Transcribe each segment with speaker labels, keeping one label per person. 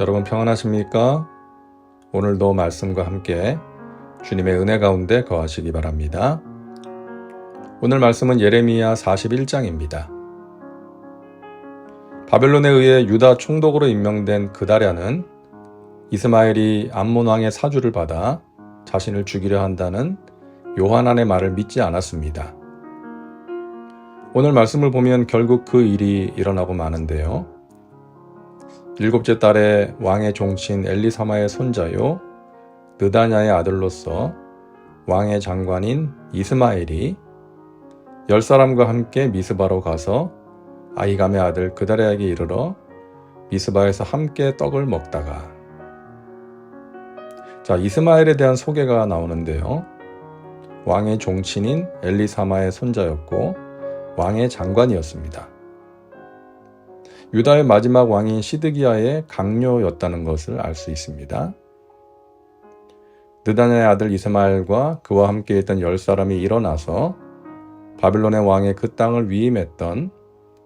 Speaker 1: 여러분 평안하십니까? 오늘도 말씀과 함께 주님의 은혜 가운데 거하시기 바랍니다. 오늘 말씀은 예레미야 41장입니다. 바벨론에 의해 유다 총독으로 임명된 그다랴는 이스마엘이 암몬 왕의 사주를 받아 자신을 죽이려 한다는 요한안의 말을 믿지 않았습니다. 오늘 말씀을 보면 결국 그 일이 일어나고 마는데요. 일곱째 딸의 왕의 종친 엘리사마의 손자요 느다냐의 아들로서 왕의 장관인 이스마엘이 열 사람과 함께 미스바로 가서 아이감의 아들 그다랴에게 이르러 미스바에서 함께 떡을 먹다가 자 이스마엘에 대한 소개가 나오는데요. 왕의 종친인 엘리사마의 손자였고 왕의 장관이었습니다. 유다의 마지막 왕인 시드기야의 강요였다는 것을 알 수 있습니다. 느다냐의 아들 이스마엘과 그와 함께 있던 열 사람이 일어나서 바빌론의 왕의 그 땅을 위임했던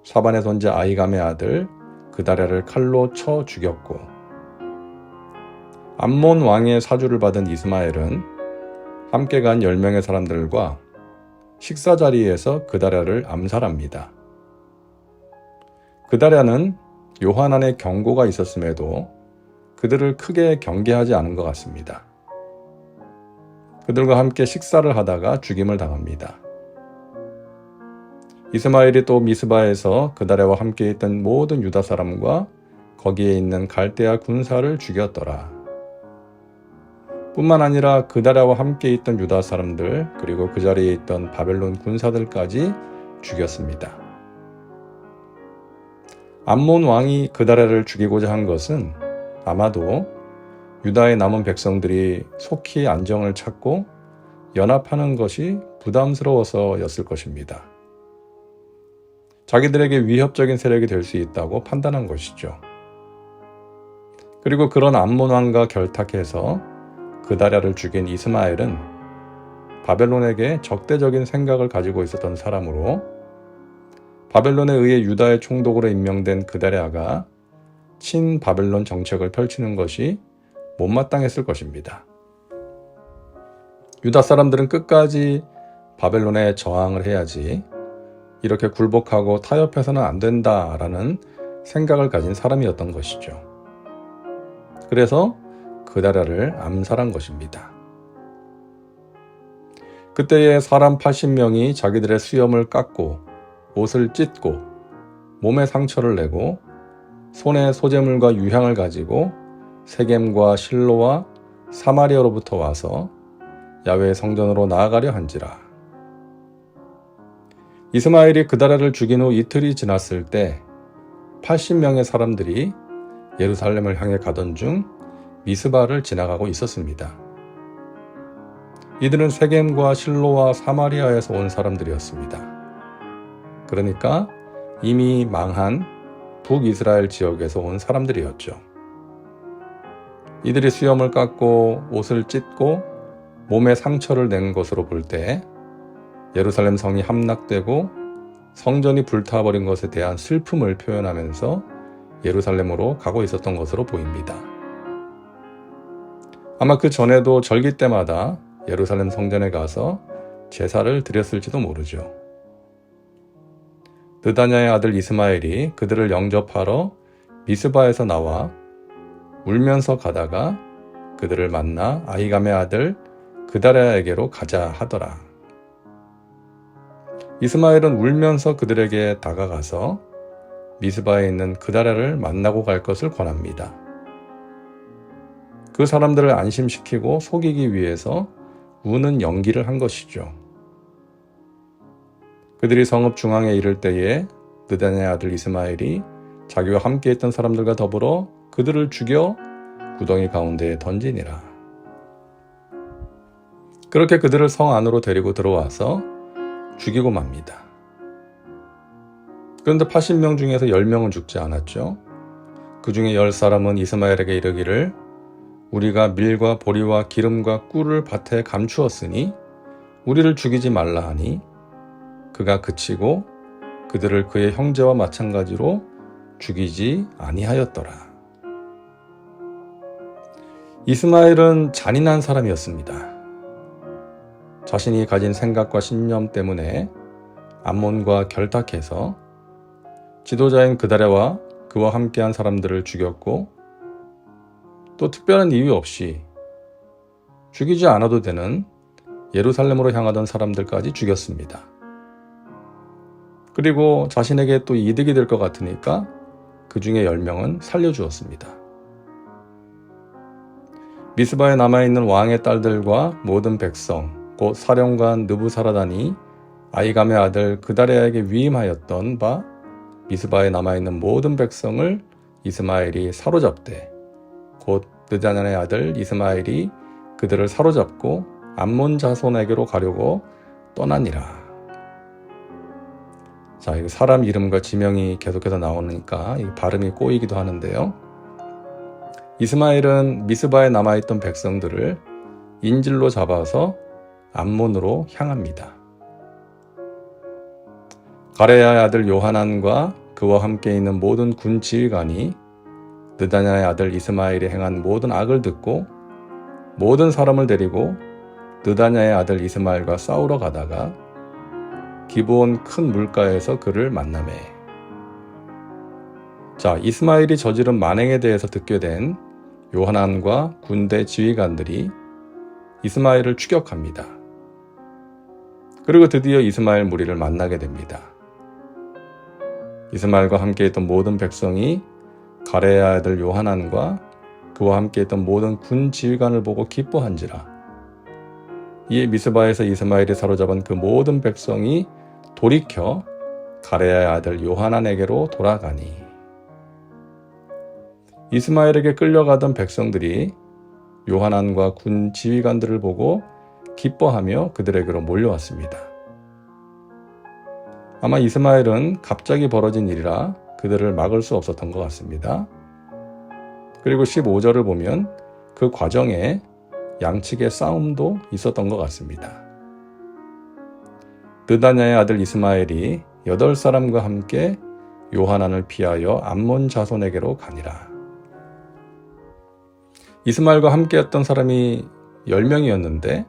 Speaker 1: 사반의 손자 아이감의 아들 그다랴를 칼로 쳐 죽였고 암몬 왕의 사주를 받은 이스마엘은 함께 간 10명의 사람들과 식사 자리에서 그다랴를 암살합니다. 그다랴는 요한안의 경고가 있었음에도 그들을 크게 경계하지 않은 것 같습니다. 그들과 함께 식사를 하다가 죽임을 당합니다. 이스마엘이 또 미스바에서 그다랴와 함께 있던 모든 유다 사람과 거기에 있는 갈대아 군사를 죽였더라. 뿐만 아니라 그다랴와 함께 있던 유다 사람들 그리고 그 자리에 있던 바벨론 군사들까지 죽였습니다. 암몬 왕이 그다랴를 죽이고자 한 것은 아마도 유다의 남은 백성들이 속히 안정을 찾고 연합하는 것이 부담스러워서였을 것입니다. 자기들에게 위협적인 세력이 될 수 있다고 판단한 것이죠. 그리고 그런 암몬 왕과 결탁해서 그다랴를 죽인 이스마엘은 바벨론에게 적대적인 생각을 가지고 있었던 사람으로 바벨론에 의해 유다의 총독으로 임명된 그다랴가 친 바벨론 정책을 펼치는 것이 못마땅했을 것입니다. 유다 사람들은 끝까지 바벨론에 저항을 해야지 이렇게 굴복하고 타협해서는 안 된다라는 생각을 가진 사람이었던 것이죠. 그래서 그다랴를 암살한 것입니다. 그때에 사람 80명이 자기들의 수염을 깎고 옷을 찢고 몸에 상처를 내고 손에 소재물과 유향을 가지고 세겜과 실로와 사마리아로부터 와서 야외 성전으로 나아가려 한지라. 이스마엘이 그다라를 죽인 후 이틀이 지났을 때 80명의 사람들이 예루살렘을 향해 가던 중 미스바를 지나가고 있었습니다. 이들은 세겜과 실로와 사마리아에서 온 사람들이었습니다. 그러니까 이미 망한 북이스라엘 지역에서 온 사람들이었죠. 이들이 수염을 깎고 옷을 찢고 몸에 상처를 낸 것으로 볼 때 예루살렘 성이 함락되고 성전이 불타버린 것에 대한 슬픔을 표현하면서 예루살렘으로 가고 있었던 것으로 보입니다. 아마 그 전에도 절기 때마다 예루살렘 성전에 가서 제사를 드렸을지도 모르죠. 느다냐의 아들 이스마엘이 그들을 영접하러 미스바에서 나와 울면서 가다가 그들을 만나 아이감의 아들 그다랴에게로 가자 하더라. 이스마엘은 울면서 그들에게 다가가서 미스바에 있는 그다랴를 만나고 갈 것을 권합니다. 그 사람들을 안심시키고 속이기 위해서 우는 연기를 한 것이죠. 그들이 성읍 중앙에 이를 때에 느단의 아들 이스마엘이 자기와 함께 있던 사람들과 더불어 그들을 죽여 구덩이 가운데에 던지니라. 그렇게 그들을 성 안으로 데리고 들어와서 죽이고 맙니다. 그런데 80명 중에서 10명은 죽지 않았죠. 그 중에 10사람은 이스마엘에게 이르기를 우리가 밀과 보리와 기름과 꿀을 밭에 감추었으니 우리를 죽이지 말라 하니 그가 그치고 그들을 그의 형제와 마찬가지로 죽이지 아니하였더라. 이스마엘은 잔인한 사람이었습니다. 자신이 가진 생각과 신념 때문에 암몬과 결탁해서 지도자인 그다랴와 그와 함께한 사람들을 죽였고 또 특별한 이유 없이 죽이지 않아도 되는 예루살렘으로 향하던 사람들까지 죽였습니다. 그리고 자신에게 또 이득이 될 것 같으니까 그 중에 10명은 살려주었습니다. 미스바에 남아있는 왕의 딸들과 모든 백성, 곧 사령관 느부사라단이 아이감의 아들 그다레에게 위임하였던 바 미스바에 남아있는 모든 백성을 이스마엘이 사로잡되 곧 느다년의 아들 이스마엘이 그들을 사로잡고 암몬 자손에게로 가려고 떠나니라. 자, 이거 사람 이름과 지명이 계속해서 나오니까 이 발음이 꼬이기도 하는데요. 이스마엘은 미스바에 남아있던 백성들을 인질로 잡아서 암몬으로 향합니다. 가레야의 아들 요하난과 그와 함께 있는 모든 군 지휘관이 느다냐의 아들 이스마엘이 행한 모든 악을 듣고 모든 사람을 데리고 느다냐의 아들 이스마엘과 싸우러 가다가 기브온 큰 물가에서 그를 만남해. 자, 이스마엘이 저지른 만행에 대해서 듣게 된 요하난과 군대 지휘관들이 이스마엘을 추격합니다. 그리고 드디어 이스마엘 무리를 만나게 됩니다. 이스마엘과 함께 있던 모든 백성이 가레의 아들 요하난과 그와 함께 있던 모든 군 지휘관을 보고 기뻐한지라. 이에 미스바에서 이스마엘이 사로잡은 그 모든 백성이 돌이켜 가레야의 아들 요하난에게로 돌아가니 이스마엘에게 끌려가던 백성들이 요하난과 군 지휘관들을 보고 기뻐하며 그들에게로 몰려왔습니다. 아마 이스마엘은 갑자기 벌어진 일이라 그들을 막을 수 없었던 것 같습니다. 그리고 15절을 보면 그 과정에 양측의 싸움도 있었던 것 같습니다. 느다냐의 아들 이스마엘이 여덟 사람과 함께 요하난을 피하여 암몬 자손에게로 가니라. 이스마엘과 함께했던 사람이 10명이었는데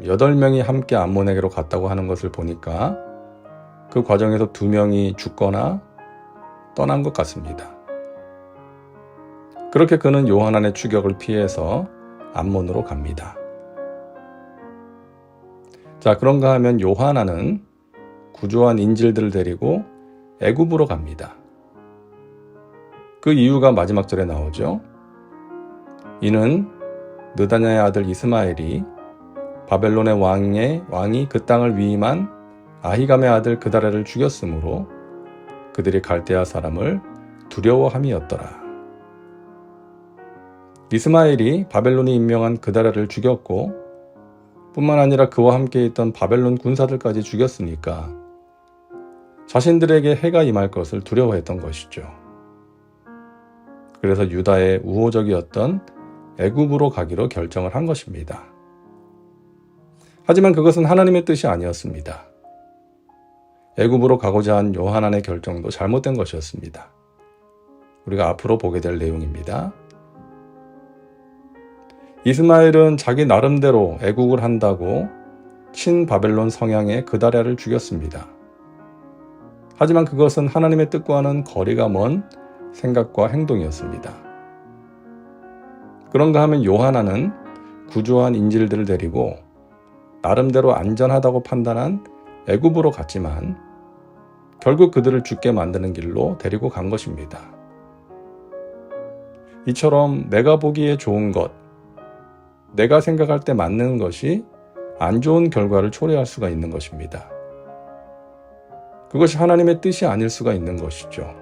Speaker 1: 8명이 함께 암몬에게로 갔다고 하는 것을 보니까 그 과정에서 2명이 죽거나 떠난 것 같습니다. 그렇게 그는 요하난의 추격을 피해서 암몬으로 갑니다. 자, 그런가 하면 요하나는 구조한 인질들을 데리고 애굽으로 갑니다. 그 이유가 마지막 절에 나오죠. 이는 느다냐의 아들 이스마엘이 바벨론의 왕의 왕이 그 땅을 위임한 아히감의 아들 그다레를 죽였으므로 그들이 갈대아 사람을 두려워함이었더라. 이스마엘이 바벨론이 임명한 그다레를 죽였고 뿐만 아니라 그와 함께 있던 바벨론 군사들까지 죽였으니까 자신들에게 해가 임할 것을 두려워했던 것이죠. 그래서 유다의 우호적이었던 애굽으로 가기로 결정을 한 것입니다. 하지만 그것은 하나님의 뜻이 아니었습니다. 애굽으로 가고자 한 요하난의 결정도 잘못된 것이었습니다. 우리가 앞으로 보게 될 내용입니다. 이스마엘은 자기 나름대로 애국을 한다고 친바벨론 성향의 그다랴를 죽였습니다. 하지만 그것은 하나님의 뜻과는 거리가 먼 생각과 행동이었습니다. 그런가 하면 요하나는 구조한 인질들을 데리고 나름대로 안전하다고 판단한 애굽으로 갔지만 결국 그들을 죽게 만드는 길로 데리고 간 것입니다. 이처럼 내가 보기에 좋은 것, 내가 생각할 때 맞는 것이 안 좋은 결과를 초래할 수가 있는 것입니다. 그것이 하나님의 뜻이 아닐 수가 있는 것이죠.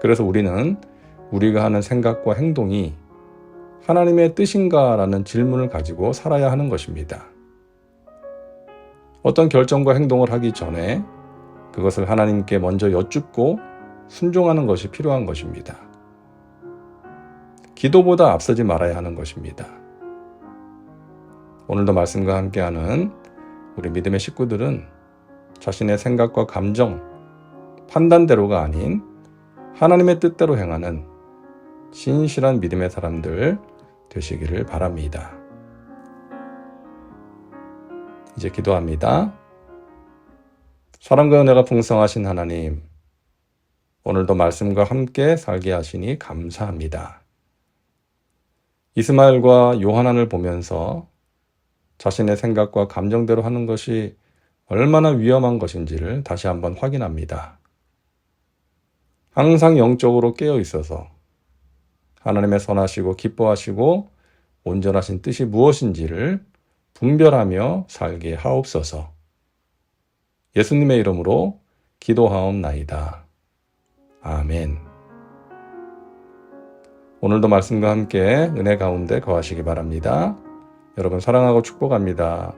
Speaker 1: 그래서 우리는 우리가 하는 생각과 행동이 하나님의 뜻인가라는 질문을 가지고 살아야 하는 것입니다. 어떤 결정과 행동을 하기 전에 그것을 하나님께 먼저 여쭙고 순종하는 것이 필요한 것입니다. 기도보다 앞서지 말아야 하는 것입니다. 오늘도 말씀과 함께하는 우리 믿음의 식구들은 자신의 생각과 감정, 판단대로가 아닌 하나님의 뜻대로 행하는 신실한 믿음의 사람들 되시기를 바랍니다. 이제 기도합니다. 사랑과 은혜가 풍성하신 하나님, 오늘도 말씀과 함께 살게 하시니 감사합니다. 이스마엘과 요하난을 보면서 자신의 생각과 감정대로 하는 것이 얼마나 위험한 것인지를 다시 한번 확인합니다. 항상 영적으로 깨어 있어서 하나님의 선하시고 기뻐하시고 온전하신 뜻이 무엇인지를 분별하며 살게 하옵소서. 예수님의 이름으로 기도하옵나이다. 아멘. 오늘도 말씀과 함께 은혜 가운데 거하시기 바랍니다. 여러분 사랑하고 축복합니다.